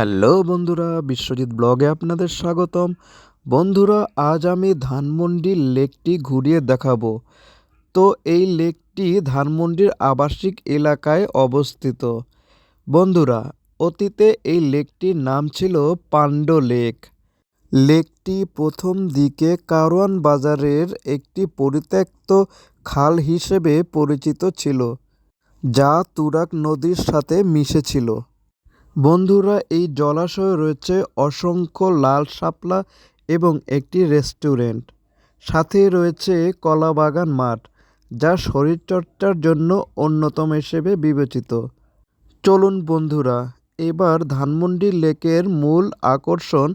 Hello বন্ধুরা, বিশ্বজিৎ ব্লগে আপনাদের স্বাগতম। বন্ধুরা, আজ আমি ধানমন্ডির লেকটি ঘুরিয়ে দেখাবো। তো এই লেকটি ধানমন্ডির আবাসিক এলাকায় অবস্থিত। বন্ধুরা, অতীতে এই লেকটির নাম ছিল পান্ড লেক। লেকটি প্রথম দিকে কারওয়ান বাজারের একটি পরিত্যক্ত খাল হিসেবে পরিচিত ছিল, যা তুরাগ নদীর সাথে মিশেছিল। বন্ধুরা, এই জলাশয়ে রয়েছে অসংখ্য লাল শাপলা এবং একটি রেস্টুরেন্ট। সাথে রয়েছে কলাবাগান মাঠ, যা শরীরচর্চার জন্য অন্যতম হিসেবে বিবেচিত। চলুন বন্ধুরা, এবার ধানমন্ডি লেকের মূল আকর্ষণ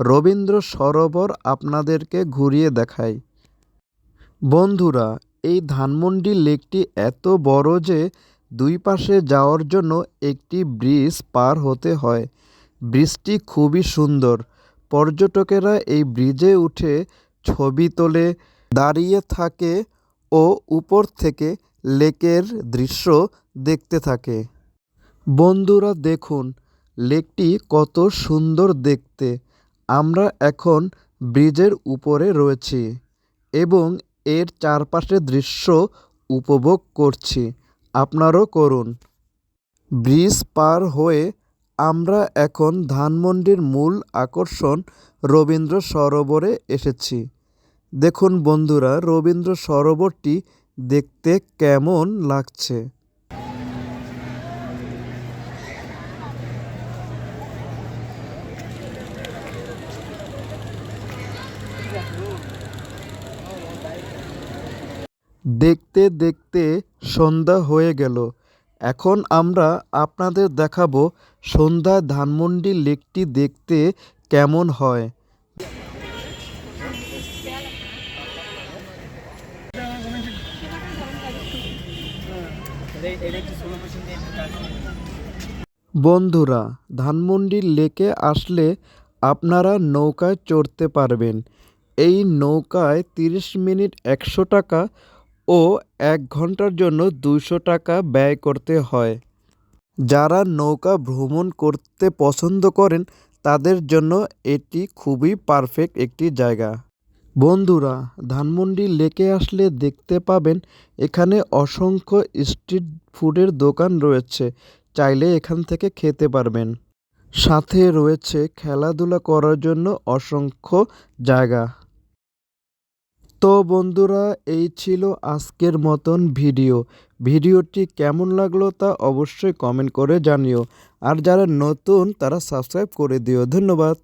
রবীন্দ্র সরোবর আপনাদেরকে ঘুরিয়ে দেখাই। বন্ধুরা, এই ধানমন্ডি লেকটি এত বড় যে দুই পাশে যাওয়ার জন্য একটি ব্রিজ পার হতে হয়। ব্রিজটি খুবই সুন্দর। পর্যটকেরা এই ব্রিজে উঠে ছবি তোলে, দাঁড়িয়ে থাকে ও উপর থেকে লেকের দৃশ্য দেখতে থাকে। বন্ধুরা, দেখুন, লেকটি কত সুন্দর দেখতে। আমরা এখন ব্রিজের উপরে রয়েছি এবং এর চারপাশের দৃশ্য উপভোগ করছি। আপনারও করুন। ব্রিজ পার হয়ে আমরা এখন ধানমন্ডির মূল আকর্ষণ রবীন্দ্র সরোবরে এসেছি। দেখুন বন্ধুরা, রবীন্দ্র সরোবরটি দেখতে কেমন লাগছে। দেখতে দেখতে সন্ধ্যা হয়ে গেল। এখন আমরা আপনাদের দেখাবো সন্ধ্যায় ধানমন্ডি লেকটি দেখতে কেমন হয়। বন্ধুরা, ধানমন্ডি লেকে আসলে আপনারা নৌকায় চড়তে পারবেন। এই নৌকায় তিরিশ মিনিট একশো টাকা ও এক ঘণ্টার জন্য দুশো টাকা ব্যয় করতে হয়। যারা নৌকা ভ্রমণ করতে পছন্দ করেন, তাদের জন্য এটি খুবই পারফেক্ট একটি জায়গা। বন্ধুরা, ধানমন্ডি লেকে আসলে দেখতে পাবেন, এখানে অসংখ্য স্ট্রিট ফুডের দোকান রয়েছে। চাইলে এখান থেকে খেতে পারবেন। সাথে রয়েছে খেলাধুলা করার জন্য অসংখ্য জায়গা। তো বন্ধুরা, এই ছিল আজকের মতন ভিডিও। ভিডিওটি কেমন লাগল তা অবশ্যই কমেন্ট করে জানিও। আর যারা নতুন, তারা সাবস্ক্রাইব করে দিও। ধন্যবাদ।